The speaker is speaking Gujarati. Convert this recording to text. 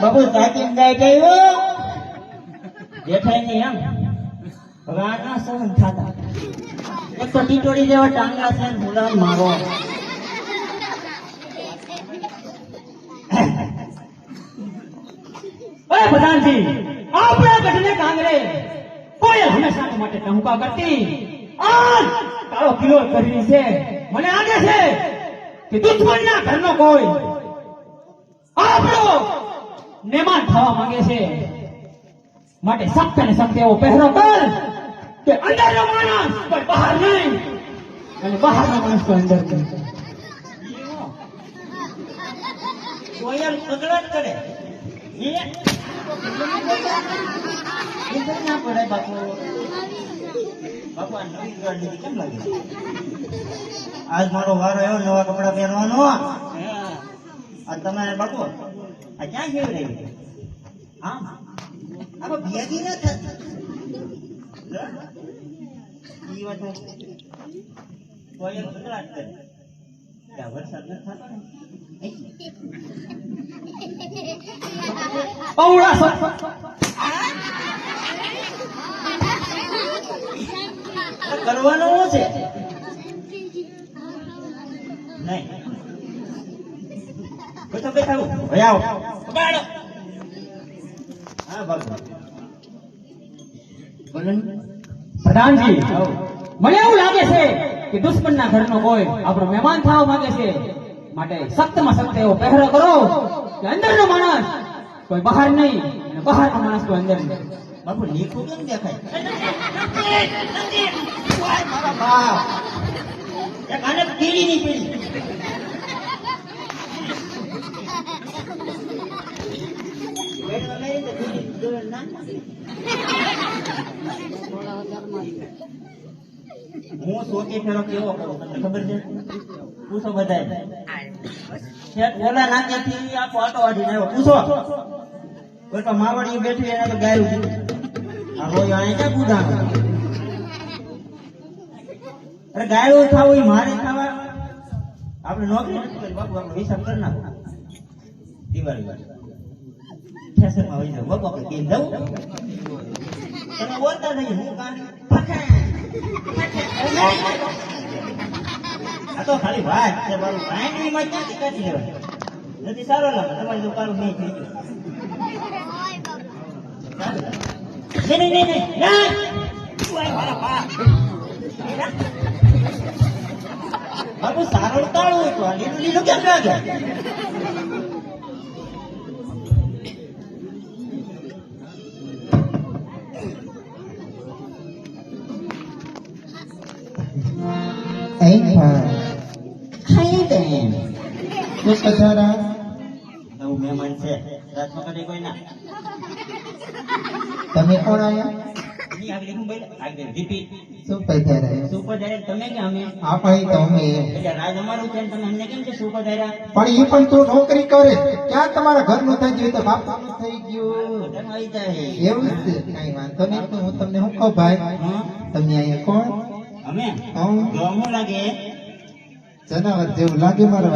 બાપુ સાચી ગાય ગયો જેઠાઈ ની એમ હવે સહન થતા. એક તો ટીટોડી જેવા ટાંગા છે ગુલામ મારો. પ્રધાનજી, આપણા ગઢને કાંગરે કોયલ હંમેશા માટે ટહુકા કરતી. આજ તારો કિલો કરી છે. મને આગે છે કે દુશ્મનના ઘરનો કોઈ. આપણો મહેમાન થવા માંગે છે. માટે સત્ય ને સત્ય એવો પહેરો કર કે અંદરનો માણસ કોઈ બહાર નહીં. અને બહારનો માણસ કોઈ અંદર નહીં. કોયલ પગડત કરે. એ એ ના પડે બાપુ. બાપુ નવી ગાડી કેમ લાગે? આજ મારો વારો એવો નવા કપડા પહેરવાનો. આ તમારે બાપુ ક્યાં જેવી રહી આમ? આમાં ભેગી ના થતી. ઈ વાત કરવાનું છે? નહીં. બેઠો બેઠા હવે આવો. પ્રધાનજી, મને એવું લાગે છે કે દુશ્મનના ઘરનો કોઈ આપણો મહેમાન થવા માંગે છે. માટે સખ્તમાં સખ્ત એવો પહેરો કરો કે અંદરનો માણસ કોઈ બહાર નહીં અને બહારનો માણસ કોઈ અંદર નહીં. બાપુ લીખું કેમ દેખાય? મારા બાપ. એક આને પીડી ની બેઠો લઈ તો પીળી જોડે ના. હું સોચી ફેરો કેવો કરું? તમને ખબર છે? પૂછો બધા છેક ઓલા નાક્યાથી આખો આટો વાઢીને આવ્યો. પૂછો. કોઈ માવડી બેઠી એને તો ગાયું આ રોય આને ક્યાં ગુદાણો અરે ગાયું ખાવું મારે ખાવા. આપણે નોકરી નથી કરી બાપુ, આપણે હિસાબ કરી નાખો. દિવાળી વાળી. તો ખાલી વાત છે લાગે તમારી કાળું નહીં નહીં નહીં નહીં મારા. બાપુ સારો કાળું હતું લાગે ખાઈ બેન શું પધારા નવું મહેમાન છે રાજમાં કદી કોઈ ના તમે કોણ આયા ની આગળ હું બોલે આગળ રીપીટ શું પધારા સુપર ડાયરેક્ટ તમે કે અમે આપણે તો અમે એટલે રાજ અમારું છે તમે અમને કેમ છે સુપર ડાયરેક્ટ પણ એ પણ તું નોકરી કરે ક્યાં તમારા ઘરનું થઈ ગયું તો બાપાનું થઈ ગયું એવું છે કઈ વાંધો નહીં તો હું તમને હું કહું ભાઈ? તમે અહીંયા કોણ અમે હું લાગે. જનાવર જેવું લાગે મારા